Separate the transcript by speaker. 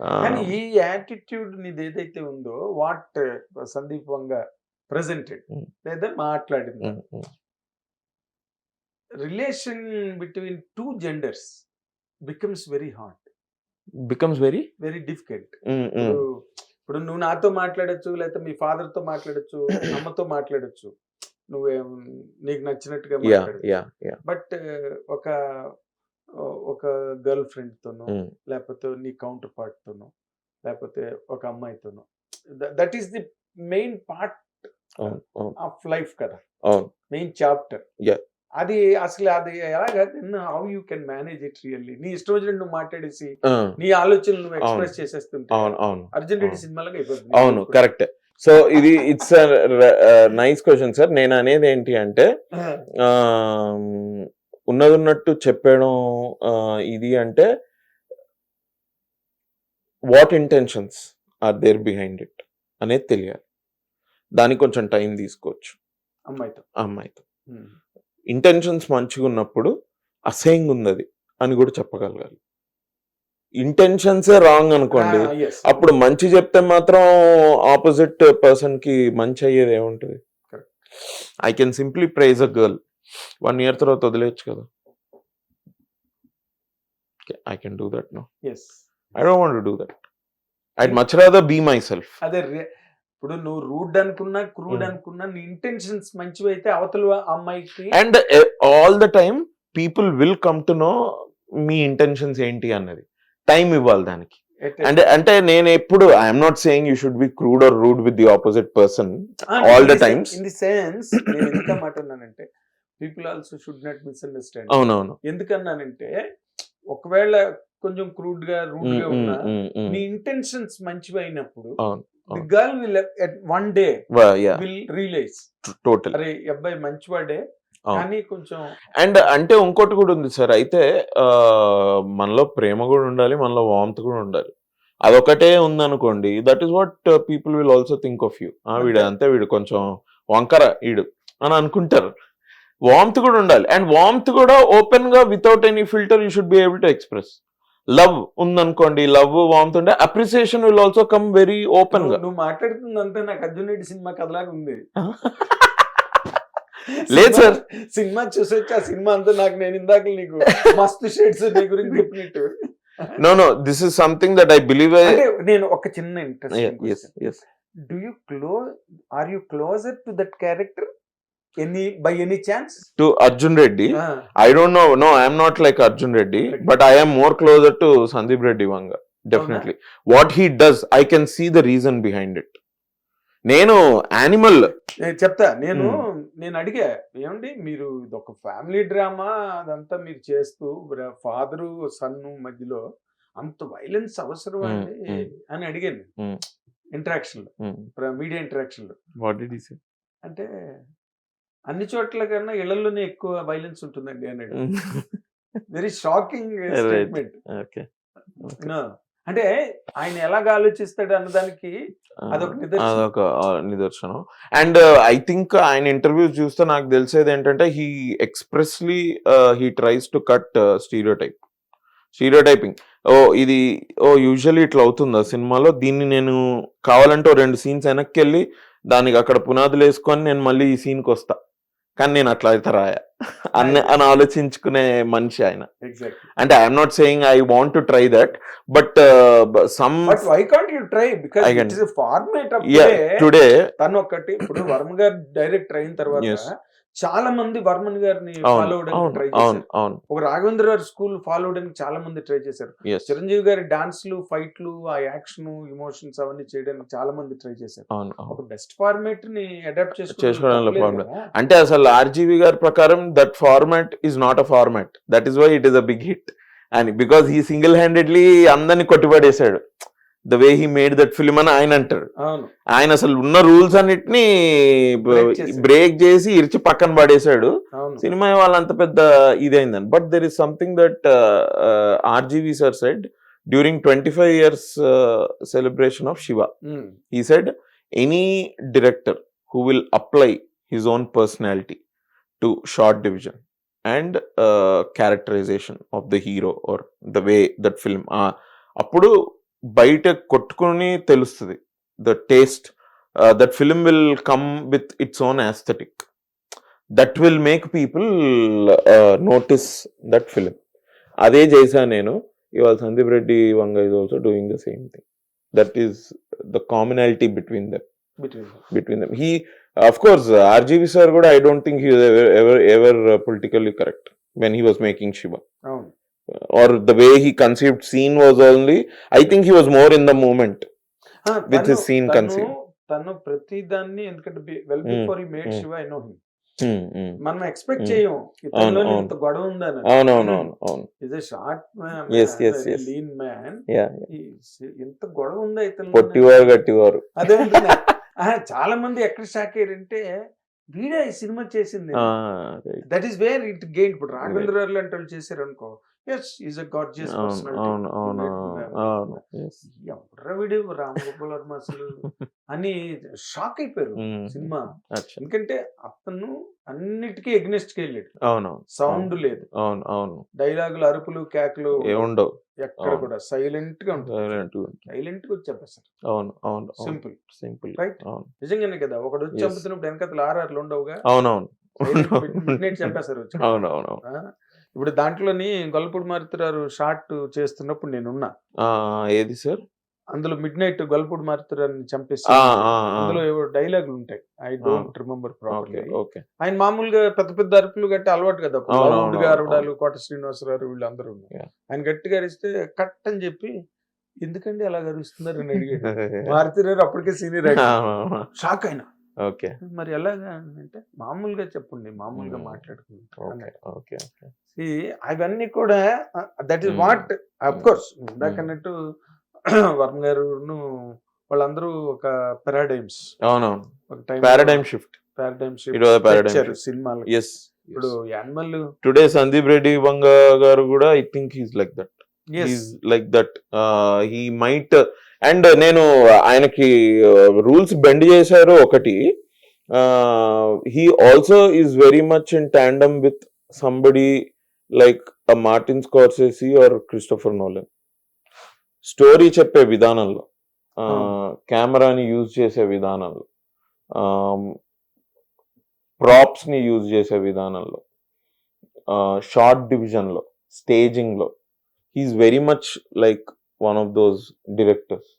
Speaker 1: కానీ ఈ యాటిట్యూడ్ నీది ఏదైతే ఉందో what Sandeep Vanga presented
Speaker 2: Mm.
Speaker 1: లేదా మాట్లాడింది? Relation between two genders becomes very hard.
Speaker 2: Becomes very?
Speaker 1: Very difficult. ఇప్పుడు నువ్వు నాతో మాట్లాడొచ్చు లేకపోతే మీ father తో మాట్లాడొచ్చు అమ్మతో మాట్లాడొచ్చు. నువ్వేం నీకు నచ్చినట్టుగా బట్ ఒక ఒక గర్ల్ ఫ్రెండ్ తోనో లేకపోతే నీ కౌంటర్ పార్ట్ తోనో లేకపోతే ఒక అమ్మాయితోనో that is the main part of life కదా. Main chapter. అది అసలు అది ఎలాగా how you can manage it really? నీ ఇష్టం వచ్చినట్టు నువ్వు మాట్లాడేసి నీ ఆలోచనలు నువ్వు. ఎక్స్ప్రెస్ చేసేస్తుంటే
Speaker 2: అవును అవును.
Speaker 1: అర్జున్ రెడ్డి అయిపోతుంది.
Speaker 2: అవును కరెక్ట్. సో ఇది ఇట్స్ నైస్ క్వశ్చన్ సార్. నేను అనేది ఏంటి అంటే ఉన్నది ఉన్నట్టు చెప్పడం ఇది అంటే what intentions are there behind it అనేది తెలియాలి. దానికి కొంచెం టైం తీసుకోవచ్చు.
Speaker 1: అమ్మాయితో.
Speaker 2: అమ్మాయితో. ఇంటెన్షన్స్ మంచిగా ఉన్నప్పుడు అసహ్యంగా ఉంది అది అని కూడా చెప్పగలగాలి. ఇంటెన్షన్సే రాంగ్ అనుకోండి అప్పుడు మంచి చెప్తే మాత్రం ఆపోజిట్ పర్సన్కి మంచి అయ్యేది ఏముంటుంది. I can simply prize a girl one year తర్వాత వదిలేయచ్చు కదా. I can do that no I don't want do that I much rather be myself
Speaker 1: అదే ఇప్పుడు నువ్వు రూడ్ అనుకున్నా క్రూడ్
Speaker 2: Hmm.
Speaker 1: అనుకున్నా నీ ఇంటెన్షన్స్ మంచివైతే అవతల అమ్మాయికి
Speaker 2: and all the time people will come to know me intentions ఏంటి అన్నది. టైం ఇవ్వాలి దానికి. అంటే అంటే నేను ఎప్పుడు I'm not saying you should be crude or rude with the opposite person all the times.
Speaker 1: In the sense నేను ఎందుకు మాట అన్నానంటే people also should not misunderstand
Speaker 2: అవునవును
Speaker 1: ఎందుకన్నానంటే ఒకవేళ కొంచెం క్రూడ్గా
Speaker 2: రూడ్గా
Speaker 1: ఉన్నా. నీ ఇంటెన్షన్స్ మంచివైనప్పుడు
Speaker 2: అవును,
Speaker 1: the. Girl will one day will realize
Speaker 2: totally.
Speaker 1: అరే అబ్బాయి మంచివాడే. కానీ కొంచెం
Speaker 2: అండ్ అంటే ఇంకోటి కూడా ఉంది సార్ అయితే మనలో ప్రేమ కూడా ఉండాలి మనలో వామ్త్ కూడా ఉండాలి అదొకటే ఉందనుకోండి that is what people will also think of you వీడు.
Speaker 1: అంతే
Speaker 2: వీడు కొంచెం వంకర వీడు అని అనుకుంటారు వామ్త్ కూడా ఉండాలి. అండ్ వామ్త్ కూడా ఓపెన్గా without any filter you should be able to express love ఉందనుకోండి లవ్ వామ్త్ ఉంటే appreciation will also come very ఓపెన్గా.
Speaker 1: నువ్వు- మాట్లాడుతుందంతా నాకు అర్జున్ రెడ్డి సినిమా కథలాగా ఉంది.
Speaker 2: లేదు సార్.
Speaker 1: సినిమా- చూసొచ్చి ఆ సినిమా అంతా నాకు నేను ఇందాక నీకు మస్తు షేడ్స్ నీ గురించి చెప్పినట్టు.
Speaker 2: No no this is something that I believe
Speaker 1: నేను ఒక చిన్న interest do you close or you closer to that character any by any chance
Speaker 2: to Arjun Reddy I don't know no I'm not like
Speaker 1: Arjun
Speaker 2: Reddy but I'm more closer to Sandeep Reddy Vanga definitely what he does I can see the reason behind it నేను Animal
Speaker 1: చెప్తా. నేను నేను అడిగా ఏమండి మీరు ఇది ఒక family drama అదంతా మీరు చేస్తూ ఫాదరు సన్ మధ్యలో అంత వైలెన్స్ అవసరం అండి? అని అడిగాను. ఇంటరాక్షన్ మీడియా ఇంటరాక్షన్ అంటే అన్ని చోట్ల కన్నా ఇళ్ళలోనే ఎక్కువ వైలెన్స్ ఉంటుందండి అన్నాడు వెరీ షాకింగ్. స్టేట్మెంట్.
Speaker 2: ఓకే.
Speaker 1: అంటే ఆయన ఎలాగ ఆలోచిస్తాడు అన్నదానికి అదొక నిదర్శనం.
Speaker 2: అండ్ ఐ థింక్ ఆయన ఇంటర్వ్యూస్ చూస్తే నాకు తెలిసేది ఏంటంటే he expressly he tries to cut stereotype stereotyping ఓ ఇది ఓ యూజువల్లీ ఇట్లా అవుతుందా సినిమాలో? దీన్ని నేను కావాలంటే రెండు సీన్స్ వెనక్కి వెళ్ళి దానికి అక్కడ పునాదులు వేసుకొని నేను మళ్ళీ ఈ సీన్కి వస్తా. కానీ నేను అట్లా అయితే రాయా. అని అని ఆలోచించుకునే మనిషి ఆయన. అంటే I'm not saying I want to try that but some
Speaker 1: why can't you try
Speaker 2: can-
Speaker 1: it is format of
Speaker 2: today
Speaker 1: తను ఒకటి ఇప్పుడు వర్మ గారు డైరెక్టర్ అయిన తర్వాత. చాలా మంది వర్మన్ గారిని ఫాలో అవడానికి ట్రై చేశారు. ఒక రాఘవేంద్ర గారి స్కూల్ ఫాలో అవడానికి చాలా మంది ట్రై చేశారు చిరంజీవి గారి డాన్స్లు ఫైట్లు ఆ యాక్షన్ ఇమోషన్స్ అవన్నీ చేయడానికి చాలా మంది ట్రై చేశారు ఒక బెస్ట్ ఫార్మేట్ని అడాప్ట్
Speaker 2: చేసుకోవడంలో. అంటే అసలు ఆర్జీవి గారి ప్రకారం that format is not a format that is why it is a big hit అని బికాస్ ఈ సింగిల్ హ్యాండెడ్లీ అందరిని కొట్టిపడేశాడు. The way he made that film అని ఆయన అంటారు ఆయన అసలు ఉన్న రూల్స్ అన్నిటిని. బ్రేక్ చేసి ఇరిచి పక్కన పడేశాడు. సినిమా వాళ్ళంత పెద్ద ఇదైందని. But there is something that RGV sir said during twenty five years celebration of Shiva
Speaker 1: um,
Speaker 2: he said any director who will apply his own personality to short division and uh, characterization of the hero or the way that film uh, అప్పుడు బయట కొట్టుకుని తెలుస్తుంది. The taste that film will come with its own aesthetic that will make people notice that film అదే చేశా నేను. ఇవాళ Sandeep Reddy Vanga is also doing the same thing that is the commonality between them
Speaker 1: between
Speaker 2: between them he of course RGV sir కూడా I don't think he ever ever politically correct when he was making Shiva
Speaker 1: అవును.
Speaker 2: Or the way he conceived scene was only i think he was more in the moment
Speaker 1: ఆ,
Speaker 2: With his scene conceived.
Speaker 1: తను ప్రతి దాన్ని ఎందుకంటే well before he made. Shiva I know him. మనం expect. చేయం ఇతనిలో. ఇంత గొడవ ఉందని
Speaker 2: అవును
Speaker 1: is a short
Speaker 2: yes.
Speaker 1: Lean man ఇంత గొడవ ఉందా ఇతను
Speaker 2: పొట్టివారు గట్టివారు
Speaker 1: అదే చాలా మంది ఎక్కడ షాక్ అయ్యారంటే వీడే ఈ సినిమా చేసింది. That is where it gain ఇప్పుడు రాఘవేంద్ర లాంటి వాళ్ళు చేశారు అనుకో ఎస్ ఈజ్ అ గార్జియస్
Speaker 2: అవును అవును అవును అవును yes.
Speaker 1: ఎవడ్రా వీడు రామ్ గోపాల్ వర్మ అసలు అని షాక్ అయిపోయారు. సినిమా. ఎందుకంటే అతను అన్నిటికీ ఎగ్నెస్ట్కి వెళ్ళాడు.
Speaker 2: అవునవును
Speaker 1: సౌండ్ లేదు.
Speaker 2: అవును అవును.
Speaker 1: డైలాగులు అరుపులు కేకలు
Speaker 2: ఏముండవు
Speaker 1: ఎక్కడ
Speaker 2: అవును.
Speaker 1: కూడా సైలెంట్గా ఉంటుంది. సైలెంట్గా చెప్పేస్తారు
Speaker 2: అవును అవును అవును.
Speaker 1: సింపుల్
Speaker 2: సింపుల్
Speaker 1: రైట్
Speaker 2: అవును.
Speaker 1: నిజంగానే కదా ఒకడు వచ్చి. చంపుతున్నప్పుడు వెనకతలు ఆర్ఆర్లు ఉండవుగా?
Speaker 2: అవునవును.
Speaker 1: చంపేస్తారు
Speaker 2: అవునవును
Speaker 1: ఇప్పుడు దాంట్లోని గొల్లపూడి మారుతురారు షార్ట్ చేస్తున్నప్పుడు నేనున్నా.
Speaker 2: ఆ, ఏది సార్?
Speaker 1: అందులో మిడ్ నైట్ గొల్లపూడి మారుతురారిని చంపేసి. అందులో ఏవో డైలాగులు ఉంటాయి. ఐ డోంట్ రిమెంబర్
Speaker 2: ఓకే
Speaker 1: ఆయన మామూలుగా పెద్ద పెద్ద అరుపులు గట్టి అలవాటు కదా అరవడాలు కోట శ్రీనివాసరావు వీళ్ళందరూ. ఆయన గట్టిగా అరిస్తే కట్ అని చెప్పి ఎందుకండి అలా అరుస్తున్నారు? అని అడిగాడు. మారుతున్నారు అప్పటికే సీనియర్ షాక్ అయినా
Speaker 2: ఓకే.
Speaker 1: మరి ఎలాగా అంటే మామూలుగా చెప్పండి మామూలుగా. మాట్లాడుకుంటాం అవన్నీ కూడా that is. What of. Course ఇందాక. అన్నట్టు వర్మ గారును వాళ్ళందరూ ఒక పారాడైమ్స్
Speaker 2: అవునవును. పారాడైమ్ షిఫ్ట్
Speaker 1: పారాడైమ్ షిఫ్ట్ సినిమాలు.
Speaker 2: ఎస్
Speaker 1: ఇప్పుడు యానిమల్
Speaker 2: టుడే సందీప్ రెడ్డి వంగ గారు కూడా I think he's like that he's like that he might and నేను ఆయనకి రూల్స్ బెండ్ చేశారు ఒకటి. He also is very much in tandem with somebody like Martin Scorsese or Christopher Nolan. Story చెప్పే విధానంలో కెమెరాని use చేసే విధానంలో ప్రాప్స్ని యూజ్ చేసే విధానంలో షార్ట్ డివిజన్లో స్టేజింగ్లో he is very much like one of those directors